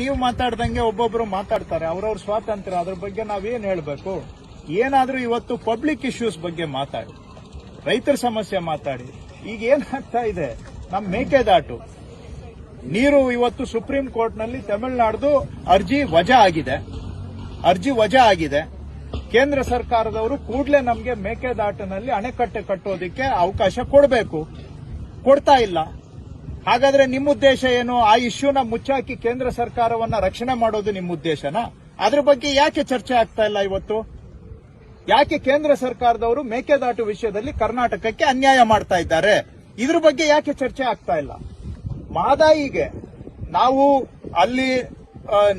ನೀವು ಮಾತಾಡ್ದಂಗೆ ಒಬ್ಬೊಬ್ರು ಮಾತಾಡ್ತಾರೆ, ಅವ್ರವ್ರ ಸ್ವಾತಂತ್ರ್ಯ, ಅದ್ರ ಬಗ್ಗೆ ನಾವೇನ್ ಹೇಳ್ಬೇಕು? ಏನಾದ್ರೂ ಇವತ್ತು ಪಬ್ಲಿಕ್ ಇಶ್ಯೂಸ್ ಬಗ್ಗೆ ಮಾತಾಡಿ, ರೈತರ ಸಮಸ್ಯೆ ಮಾತಾಡಿ, ಈಗ ಏನಾಗ್ತಾ ಇದೆ? ನಮ್ ಮೇಕೆದಾಟು. ನೀರು ಇವತ್ತು ಸುಪ್ರೀಂ ಕೋರ್ಟ್ನಲ್ಲಿ ತಮಿಳುನಾಡ್ದು ಅರ್ಜಿ ವಜಾ ಆಗಿದೆ. ಅರ್ಜಿ ವಜಾ ಆಗಿದೆ. ಕೇಂದ್ರ ಸರ್ಕಾರದವರು ಕೂಡಲೇ ನಮಗೆ ಮೇಕೆದಾಟಿನಲ್ಲಿ ಅಣೆಕಟ್ಟೆ ಕಟ್ಟೋದಕ್ಕೆ ಅವಕಾಶ ಕೊಡಬೇಕು. ಕೊಡ್ತಾ ಇಲ್ಲ. ಹಾಗಾದ್ರೆ ನಿಮ್ಮ ಉದ್ದೇಶ ಏನು? ಆ ಇಶ್ಯೂನ ಮುಚ್ಚಾಕಿ ಕೇಂದ್ರ ಸರ್ಕಾರವನ್ನ ರಕ್ಷಣೆ ಮಾಡೋದು ನಿಮ್ಮ ಉದ್ದೇಶನಾ ಅದ್ರ ಬಗ್ಗೆ ಯಾಕೆ ಚರ್ಚೆ ಆಗ್ತಾ ಇಲ್ಲ ಇವತ್ತು? ಯಾಕೆ ಕೇಂದ್ರ ಸರ್ಕಾರದವರು ಮೇಕೆದಾಟು ವಿಷಯದಲ್ಲಿ ಕರ್ನಾಟಕಕ್ಕೆ ಅನ್ಯಾಯ ಮಾಡ್ತಾ ಇದ್ದಾರೆ? ಇದ್ರ ಬಗ್ಗೆ ಯಾಕೆ ಚರ್ಚೆ ಆಗ್ತಾ ಇಲ್ಲ? ಮಾದಾಯಿಗೆ ನಾವು ಅಲ್ಲಿ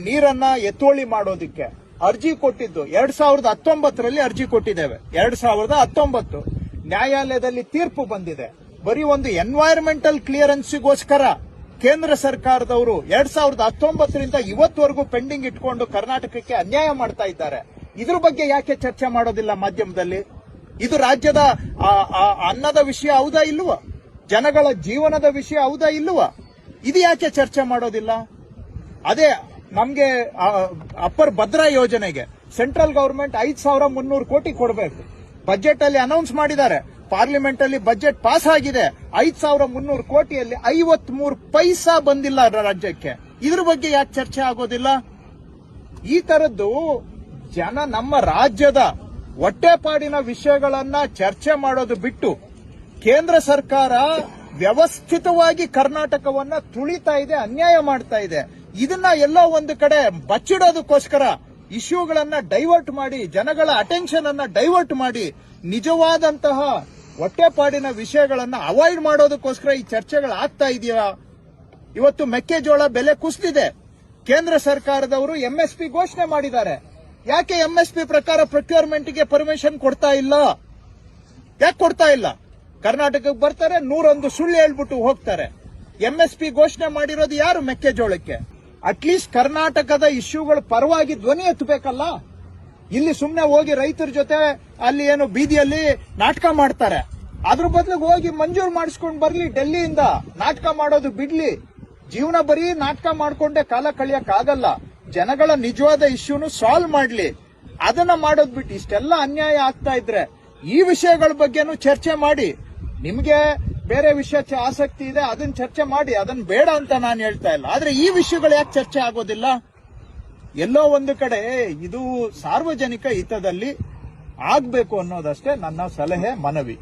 ನೀರನ್ನ ಎತ್ತುವಳಿ ಮಾಡೋದಕ್ಕೆ ಅರ್ಜಿ ಕೊಟ್ಟಿದ್ದು. ಎರಡ್ ಸಾವಿರದ ಹತ್ತೊಂಬತ್ತರಲ್ಲಿ ಅರ್ಜಿ ಕೊಟ್ಟಿದ್ದೇವೆ. ಎರಡ್ ಸಾವಿರದ ಹತ್ತೊಂಬತ್ತು. ನ್ಯಾಯಾಲಯದಲ್ಲಿ ತೀರ್ಪು ಬಂದಿದೆ. ಬರೀ ಒಂದು ಎನ್ವೈರನ್ಮೆಂಟಲ್ ಕ್ಲಿಯರೆನ್ಸ್ಗೋಸ್ಕರ ಕೇಂದ್ರ ಸರ್ಕಾರದವರು ಎರಡ್ ಸಾವಿರದ ಹತ್ತೊಂಬತ್ತರಿಂದ ಇವತ್ತುವರೆಗೂ ಪೆಂಡಿಂಗ್ ಇಟ್ಕೊಂಡು ಕರ್ನಾಟಕಕ್ಕೆ ಅನ್ಯಾಯ ಮಾಡ್ತಾ ಇದ್ದಾರೆ. ಇದ್ರ ಬಗ್ಗೆ ಯಾಕೆ ಚರ್ಚೆ ಮಾಡೋದಿಲ್ಲ ಮಾಧ್ಯಮದಲ್ಲಿ? ಇದು ರಾಜ್ಯದ ಅನ್ನದ ವಿಷಯ ಹೌದಾ ಇಲ್ವಾ? ಜನಗಳ ಜೀವನದ ವಿಷಯ ಹೌದಾ ಇಲ್ವಾ? ಇದು ಯಾಕೆ ಚರ್ಚೆ ಮಾಡೋದಿಲ್ಲ? ಅದೇ ನಮ್ಗೆ ಅಪ್ಪರ್ ಭದ್ರಾ ಯೋಜನೆಗೆ ಸೆಂಟ್ರಲ್ ಗವರ್ಮೆಂಟ್ ಐದು ಸಾವಿರ ಮುನ್ನೂರು ಕೋಟಿ ಕೊಡಬೇಕು. ಬಜೆಟ್ ಅಲ್ಲಿ ಅನೌನ್ಸ್ ಮಾಡಿದ್ದಾರೆ. ಪಾರ್ಲಿಮೆಂಟ್ ಅಲ್ಲಿ ಬಜೆಟ್ ಪಾಸ್ ಆಗಿದೆ. ಐದ್ ಸಾವಿರ ಮುನ್ನೂರು ಕೋಟಿಯಲ್ಲಿ ಐವತ್ ಮೂರು ಪೈಸಾ ಬಂದಿಲ್ಲ ರಾಜ್ಯಕ್ಕೆ. ಇದ್ರ ಬಗ್ಗೆ ಯಾಕೆ ಚರ್ಚೆ ಆಗೋದಿಲ್ಲ? ಈ ತರದ್ದು ಜನ ನಮ್ಮ ರಾಜ್ಯದ ಹೊಟ್ಟೆಪಾಡಿನ ವಿಷಯಗಳನ್ನ ಚರ್ಚೆ ಮಾಡೋದು ಬಿಟ್ಟು ಕೇಂದ್ರ ಸರ್ಕಾರ ವ್ಯವಸ್ಥಿತವಾಗಿ ಕರ್ನಾಟಕವನ್ನ ತುಳಿತಾ ಇದೆ, ಅನ್ಯಾಯ ಮಾಡ್ತಾ ಇದೆ. ಇದನ್ನ ಎಲ್ಲೋ ಒಂದು ಕಡೆ ಬಚ್ಚಿಡೋದಕ್ಕೋಸ್ಕರ ಇಶ್ಯೂಗಳನ್ನ ಡೈವರ್ಟ್ ಮಾಡಿ, ಜನಗಳ ಅಟೆನ್ಷನ್ ಅನ್ನ ಡೈವರ್ಟ್ ಮಾಡಿ ನಿಜವಾದಂತಹ ಹೊಟ್ಟೆಪಾಡಿನ ವಿಷಯಗಳನ್ನ ಅವಾಯ್ಡ್ ಮಾಡೋದಕ್ಕೋಸ್ಕರ ಈ ಚರ್ಚೆಗಳು ಆಗ್ತಾ ಇದೆಯಾ? ಇವತ್ತು ಮೆಕ್ಕೆಜೋಳ ಬೆಲೆ ಕುಸಿದಿದೆ. ಕೇಂದ್ರ ಸರ್ಕಾರದವರು ಎಂಎಸ್ಪಿ ಘೋಷಣೆ ಮಾಡಿದ್ದಾರೆ. ಯಾಕೆ ಎಂಎಸ್ಪಿ ಪ್ರಕಾರ ಪ್ರೊಕ್ಯೂರ್ಮೆಂಟ್ಗೆ ಪರ್ಮಿಷನ್ ಕೊಡ್ತಾ ಇಲ್ಲ? ಯಾಕೆ ಕೊಡ್ತಾ ಇಲ್ಲ? ಕರ್ನಾಟಕಕ್ಕೆ ಬರ್ತಾರೆ, ನೂರೊಂದು ಸುಳ್ಳು ಹೇಳ್ಬಿಟ್ಟು ಹೋಗ್ತಾರೆ. ಎಂಎಸ್ಪಿ ಘೋಷಣೆ ಮಾಡಿರೋದು ಯಾರು ಮೆಕ್ಕೆಜೋಳಕ್ಕೆ? ಅಟ್ಲೀಸ್ಟ್ ಕರ್ನಾಟಕದ ಇಶ್ಯೂಗಳ ಪರವಾಗಿ ಧ್ವನಿ ಎತ್ತಬೇಕಲ್ಲ? ಇಲ್ಲಿ ಸುಮ್ನೆ ಹೋಗಿ ರೈತರ ಜೊತೆ ಅಲ್ಲಿ ಏನು ಬೀದಿಯಲ್ಲಿ ನಾಟಕ ಮಾಡ್ತಾರೆ. ಅದ್ರ ಬದಲಿಗೆ ಹೋಗಿ ಮಂಜೂರು ಮಾಡಿಸ್ಕೊಂಡು ಬರ್ಲಿ ಡೆಲ್ಲಿಯಿಂದ. ನಾಟಕ ಮಾಡೋದು ಬಿಡ್ಲಿ. ಜೀವನ ಬರೀ ನಾಟಕ ಮಾಡ್ಕೊಂಡೆ ಕಾಲ ಕಳಿಯಕ್ ಆಗಲ್ಲ ಜನಗಳ ನಿಜವಾದ ಇಶ್ಯೂನು ಸಾಲ್ವ್ ಮಾಡ್ಲಿ. ಅದನ್ನ ಮಾಡೋದ್ ಬಿಟ್ಟು ಇಷ್ಟೆಲ್ಲ ಅನ್ಯಾಯ ಆಗ್ತಾ ಇದ್ರೆ ಈ ವಿಷಯಗಳ ಬಗ್ಗೆನೂ ಚರ್ಚೆ ಮಾಡಿ. ನಿಮ್ಗೆ ಬೇರೆ ವಿಷಯ ಆಸಕ್ತಿ ಇದೆ, ಅದನ್ನ ಚರ್ಚೆ ಮಾಡಿ. ಅದನ್ನ ಬೇಡ ಅಂತ ನಾನು ಹೇಳ್ತಾ ಇಲ್ಲ. ಆದ್ರೆ ಈ ವಿಷಯಗಳು ಯಾಕೆ ಚರ್ಚೆ ಆಗೋದಿಲ್ಲ? ಎಲ್ಲೋ ಒಂದು ಕಡೆ ಇದು ಸಾರ್ವಜನಿಕ ಹಿತದಲ್ಲಿ ಆಗ್ಬೇಕು ಅನ್ನೋದಷ್ಟೇ ನನ್ನ ಸಲಹೆ ಮನವಿ.